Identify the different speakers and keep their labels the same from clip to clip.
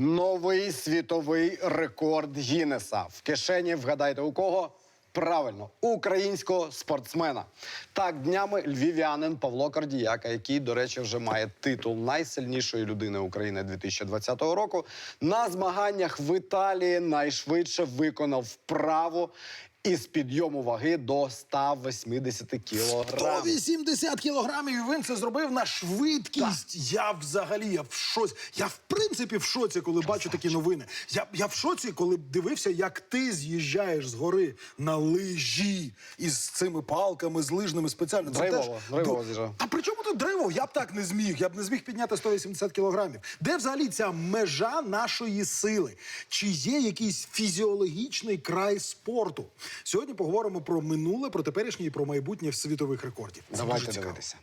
Speaker 1: Новий світовий рекорд Гіннеса. В кишені вгадайте у кого? Правильно, українського спортсмена. Так, днями львів'янин Павло Кардіяка, який, до речі, вже має титул найсильнішої людини України 2020 року, на змаганнях в Італії найшвидше виконав вправу із підйому ваги до 180 кілограмів.
Speaker 2: 180 кілограмів і він це зробив на швидкість. Я взагалі я в шоці. Я в принципі в шоці, коли бачу такі новини. Я, я в шоці, коли дивився, як ти з'їжджаєш з гори на лижі із цими палками, з лижними спеціально. Це
Speaker 1: Драйвово,
Speaker 2: теж
Speaker 1: драйвово з'їжджав.
Speaker 2: А при чому тут драйво? Я б так не зміг. Я б не зміг підняти 180 кілограмів. Де взагалі ця межа нашої сили? Чи є якийсь фізіологічний край спорту? Сьогодні поговоримо про минуле, про теперішнє і про майбутнє світових рекордів. Це
Speaker 1: Давайте
Speaker 2: дуже цікаво.
Speaker 1: дивитися.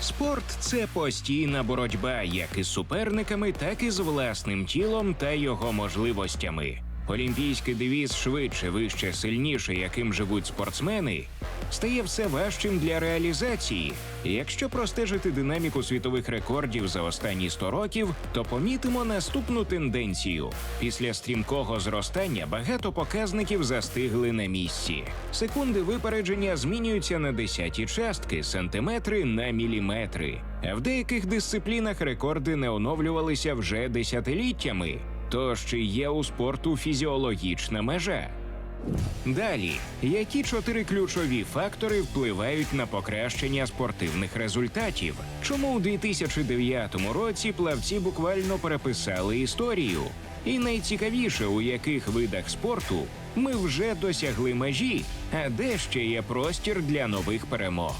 Speaker 3: Спорт це постійна боротьба як із суперниками, так і з власним тілом та його можливостями. Олімпійський девіз швидше, вище, сильніше, яким живуть спортсмени, стає все важчим для реалізації. Якщо простежити динаміку світових рекордів за останні 100 років, то помітимо наступну тенденцію: після стрімкого зростання багато показників застигли на місці. Секунди випередження змінюються на десяті частки, сантиметри на міліметри. А в деяких дисциплінах рекорди не оновлювалися вже десятиліттями. Тож чи є у спорту фізіологічна межа? Далі, які чотири ключові фактори впливають на покращення спортивних результатів? Чому у 2009 році плавці буквально переписали історію? І найцікавіше, у яких видах спорту ми вже досягли межі, а де ще є простір для нових перемог?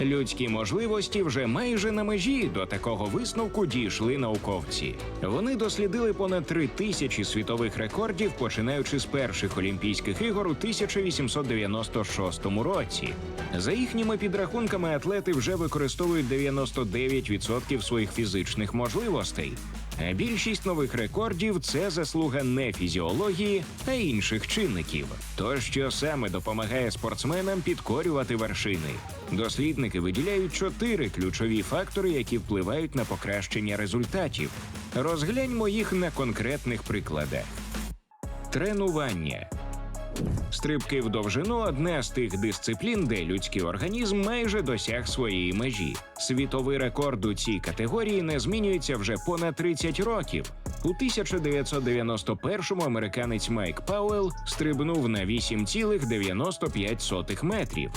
Speaker 3: Людські можливості вже майже на межі до такого висновку дійшли науковці. Вони дослідили понад три тисячі світових рекордів, починаючи з перших Олімпійських ігор у 1896 році. За їхніми підрахунками, атлети вже використовують 99% своїх фізичних можливостей. Більшість нових рекордів це заслуга не фізіології, а інших чинників. То, що саме допомагає спортсменам підкорювати вершини. Дослідники виділяють чотири ключові фактори, які впливають на покращення результатів. Розгляньмо їх на конкретних прикладах. Тренування. Стрибки в довжину одна з тих дисциплін, де людський організм майже досяг своєї межі. Світовий рекорд у цій категорії не змінюється вже понад 30 років. У 1991-му американець Майк Пауел стрибнув на 8,95 метрів,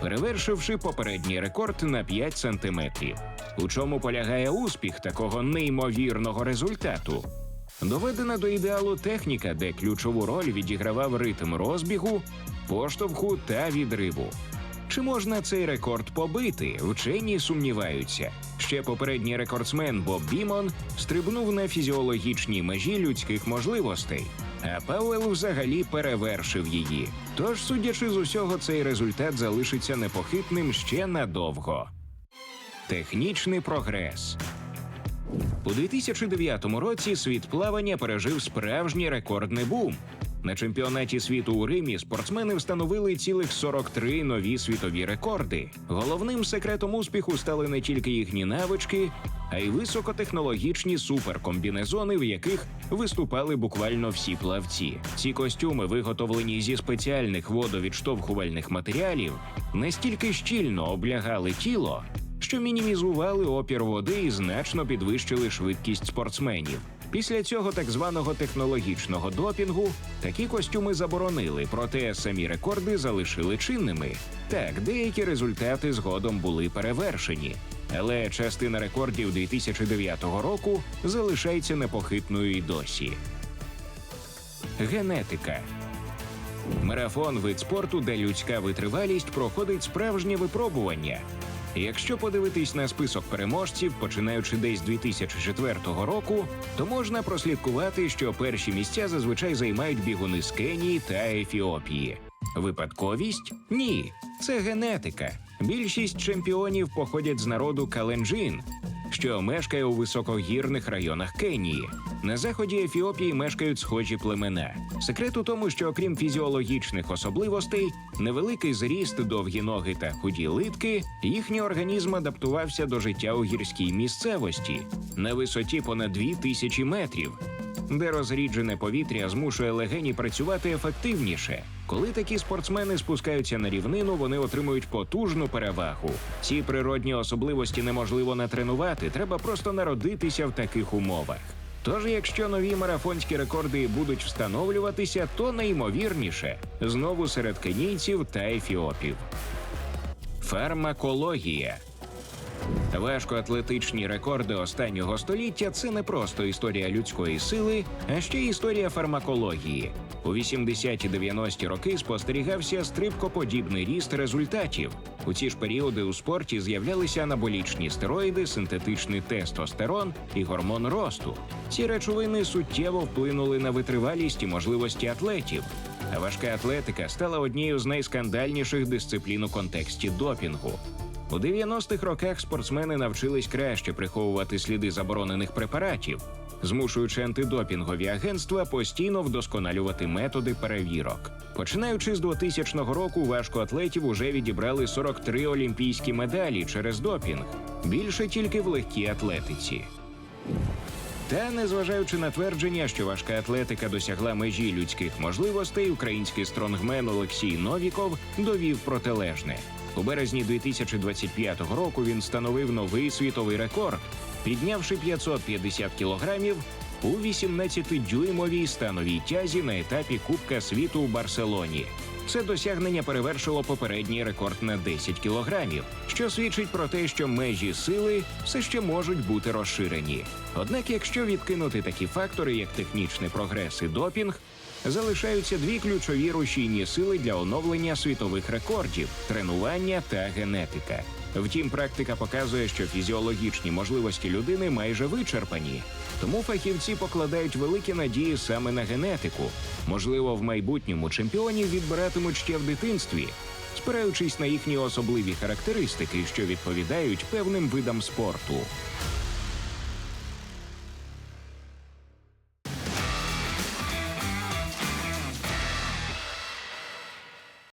Speaker 3: перевершивши попередній рекорд на 5 сантиметрів. У чому полягає успіх такого неймовірного результату? Доведена до ідеалу техніка, де ключову роль відігравав ритм розбігу, поштовху та відриву. Чи можна цей рекорд побити? Вчені сумніваються. Ще попередній рекордсмен Боб Бімон стрибнув на фізіологічній межі людських можливостей, а Пауел взагалі перевершив її. Тож, судячи з усього, цей результат залишиться непохитним ще надовго. Технічний прогрес. У 2009 році світ плавання пережив справжній рекордний бум. На чемпіонаті світу у Римі спортсмени встановили цілих 43 нові світові рекорди. Головним секретом успіху стали не тільки їхні навички, а й високотехнологічні суперкомбінезони, в яких виступали буквально всі плавці. Ці костюми, виготовлені зі спеціальних водовідштовхувальних матеріалів, настільки щільно облягали тіло, що мінімізували опір води і значно підвищили швидкість спортсменів. Після цього так званого технологічного допінгу такі костюми заборонили, проте самі рекорди залишили чинними. Так, деякі результати згодом були перевершені, але частина рекордів 2009 року залишається непохитною і досі. Генетика Марафон вид спорту, де людська витривалість проходить справжнє випробування. Якщо подивитись на список переможців, починаючи десь з 2004 року, то можна прослідкувати, що перші місця зазвичай займають бігуни з Кенії та Ефіопії. Випадковість? Ні, це генетика. Більшість чемпіонів походять з народу Календжин, що мешкає у високогірних районах Кенії. На заході Ефіопії мешкають схожі племена. Секрет у тому, що окрім фізіологічних особливостей, невеликий зріст, довгі ноги та худі литки, їхній організм адаптувався до життя у гірській місцевості на висоті понад 2000 метрів де розріджене повітря змушує легені працювати ефективніше. Коли такі спортсмени спускаються на рівнину, вони отримують потужну перевагу. Ці природні особливості неможливо натренувати, треба просто народитися в таких умовах. Тож, якщо нові марафонські рекорди будуть встановлюватися, то найімовірніше знову серед кенійців та ефіопів. Фармакологія. Важкоатлетичні рекорди останнього століття це не просто історія людської сили, а ще історія фармакології. У 80-90-ті роки спостерігався стрибкоподібний ріст результатів. У ці ж періоди у спорті з'являлися анаболічні стероїди, синтетичний тестостерон і гормон росту. Ці речовини суттєво вплинули на витривалість і можливості атлетів. А важка атлетика стала однією з найскандальніших дисциплін у контексті допінгу. У 90-х роках спортсмени навчились краще приховувати сліди заборонених препаратів, змушуючи антидопінгові агентства постійно вдосконалювати методи перевірок. Починаючи з 2000 року, важкоатлетів уже відібрали 43 олімпійські медалі через допінг, більше тільки в легкій атлетиці. Та незважаючи на твердження, що важка атлетика досягла межі людських можливостей, український стронгмен Олексій Новіков довів протилежне. У березні 2025 року він встановив новий світовий рекорд, піднявши 550 кілограмів у 18-дюймовій становій тязі на етапі Кубка світу у Барселоні. Це досягнення перевершило попередній рекорд на 10 кілограмів, що свідчить про те, що межі сили все ще можуть бути розширені. Однак, якщо відкинути такі фактори, як технічний прогрес і допінг, залишаються дві ключові рушійні сили для оновлення світових рекордів тренування та генетика. Втім, практика показує, що фізіологічні можливості людини майже вичерпані, тому фахівці покладають великі надії саме на генетику. Можливо, в майбутньому чемпіонів відбиратимуть ще в дитинстві, спираючись на їхні особливі характеристики, що відповідають певним видам спорту.